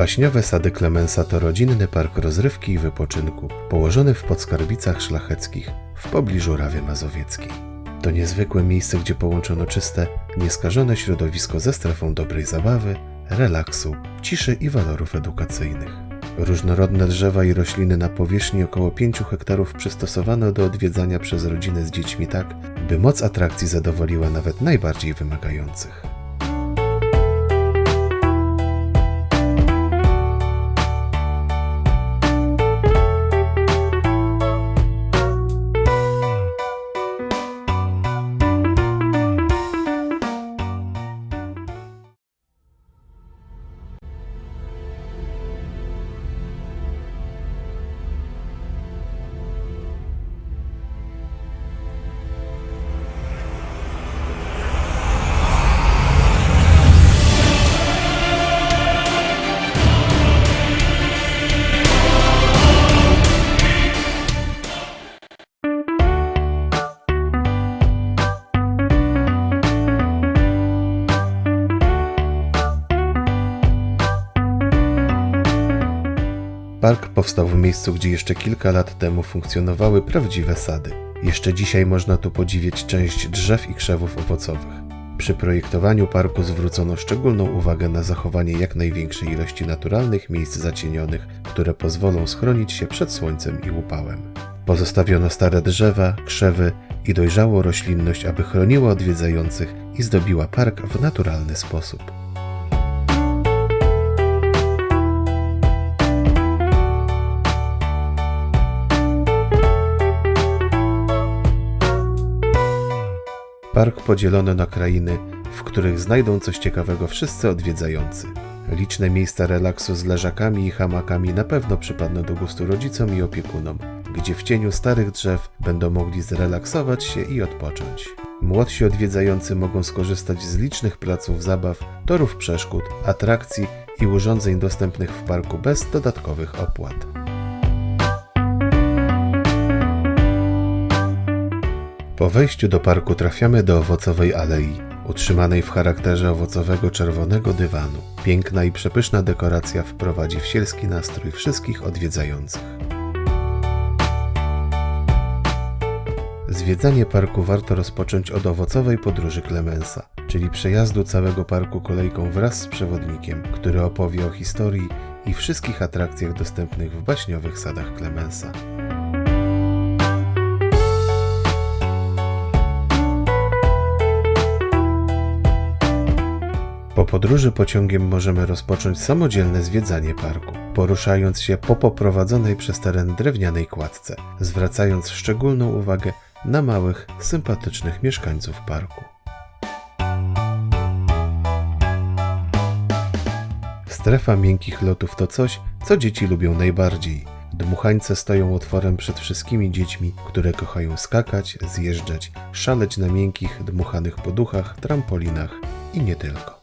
Baśniowe Sady Klemensa to rodzinny park rozrywki i wypoczynku, położony w podskarbicach szlacheckich w pobliżu Rawy Mazowieckiej. To niezwykłe miejsce, gdzie połączono czyste, nieskażone środowisko ze strefą dobrej zabawy, relaksu, ciszy i walorów edukacyjnych. Różnorodne drzewa i rośliny na powierzchni około 5 hektarów przystosowano do odwiedzania przez rodziny z dziećmi tak, by moc atrakcji zadowoliła nawet najbardziej wymagających. Park powstał w miejscu, gdzie jeszcze kilka lat temu funkcjonowały prawdziwe sady. Jeszcze dzisiaj można tu podziwiać część drzew i krzewów owocowych. Przy projektowaniu parku zwrócono szczególną uwagę na zachowanie jak największej ilości naturalnych miejsc zacienionych, które pozwolą schronić się przed słońcem i upałem. Pozostawiono stare drzewa, krzewy i dojrzałą roślinność, aby chroniła odwiedzających i zdobiła park w naturalny sposób. Park podzielono na krainy, w których znajdą coś ciekawego wszyscy odwiedzający. Liczne miejsca relaksu z leżakami i hamakami na pewno przypadną do gustu rodzicom i opiekunom, gdzie w cieniu starych drzew będą mogli zrelaksować się i odpocząć. Młodsi odwiedzający mogą skorzystać z licznych placów zabaw, torów przeszkód, atrakcji i urządzeń dostępnych w parku bez dodatkowych opłat. Po wejściu do parku trafiamy do owocowej alei, utrzymanej w charakterze owocowego czerwonego dywanu. Piękna i przepyszna dekoracja wprowadzi w sielski nastrój wszystkich odwiedzających. Zwiedzanie parku warto rozpocząć od owocowej podróży Clemensa, czyli przejazdu całego parku kolejką wraz z przewodnikiem, który opowie o historii i wszystkich atrakcjach dostępnych w baśniowych sadach Clemensa. Podróży pociągiem możemy rozpocząć samodzielne zwiedzanie parku, poruszając się po poprowadzonej przez teren drewnianej kładce, zwracając szczególną uwagę na małych, sympatycznych mieszkańców parku. Strefa miękkich lotów to coś, co dzieci lubią najbardziej. Dmuchańce stoją otworem przed wszystkimi dziećmi, które kochają skakać, zjeżdżać, szaleć na miękkich, dmuchanych poduchach, trampolinach i nie tylko.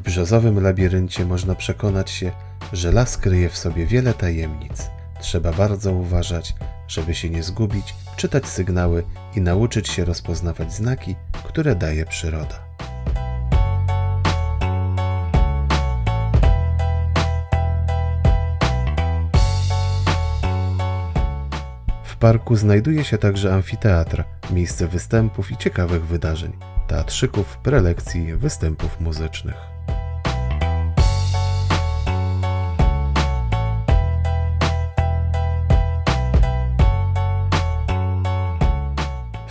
W brzozowym labiryncie można przekonać się, że las kryje w sobie wiele tajemnic. Trzeba bardzo uważać, żeby się nie zgubić, czytać sygnały i nauczyć się rozpoznawać znaki, które daje przyroda. W parku znajduje się także amfiteatr, miejsce występów i ciekawych wydarzeń, teatrzyków, prelekcji, występów muzycznych.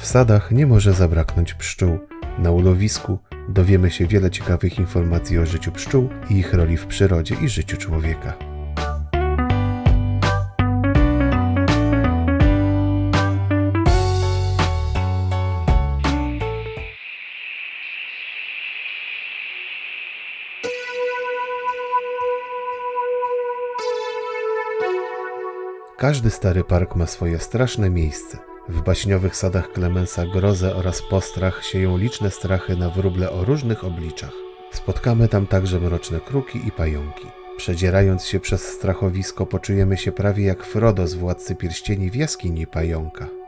Sadach nie może zabraknąć pszczół. Na ulowisku dowiemy się wiele ciekawych informacji o życiu pszczół i ich roli w przyrodzie i życiu człowieka. Każdy stary park ma swoje straszne miejsce. W baśniowych sadach Klemensa grozę oraz postrach sieją liczne strachy na wróble o różnych obliczach. Spotkamy tam także mroczne kruki i pająki. Przedzierając się przez strachowisko, poczujemy się prawie jak Frodo z Władcy Pierścieni w jaskini pająka.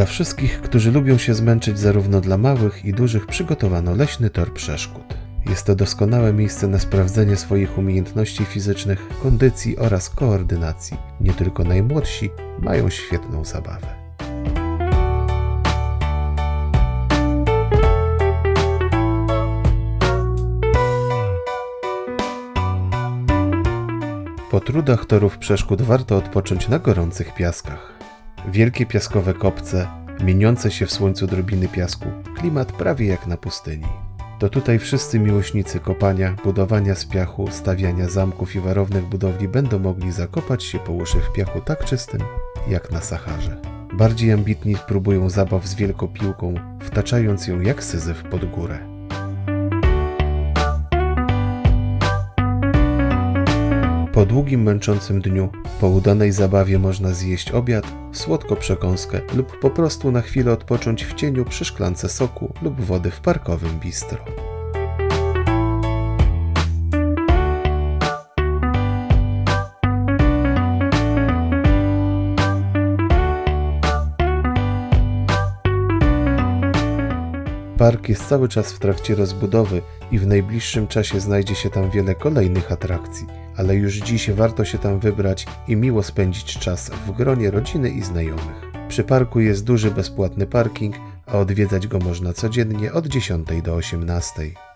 Dla wszystkich, którzy lubią się zmęczyć, zarówno dla małych i dużych, przygotowano leśny tor przeszkód. Jest to doskonałe miejsce na sprawdzenie swoich umiejętności fizycznych, kondycji oraz koordynacji. Nie tylko najmłodsi mają świetną zabawę. Po trudach torów przeszkód warto odpocząć na gorących piaskach. Wielkie piaskowe kopce, mieniące się w słońcu drobiny piasku, klimat prawie jak na pustyni. To tutaj wszyscy miłośnicy kopania, budowania z piachu, stawiania zamków i warownych budowli będą mogli zakopać się po uszy w piachu tak czystym, jak na Saharze. Bardziej ambitni próbują zabaw z wielką piłką, wtaczając ją jak syzyf pod górę. Długim, męczącym dniu, po udanej zabawie można zjeść obiad, słodko przekąskę lub po prostu na chwilę odpocząć w cieniu przy szklance soku lub wody w parkowym bistro. Park jest cały czas w trakcie rozbudowy i w najbliższym czasie znajdzie się tam wiele kolejnych atrakcji, ale już dziś warto się tam wybrać i miło spędzić czas w gronie rodziny i znajomych. Przy parku jest duży bezpłatny parking, a odwiedzać go można codziennie od 10 do 18.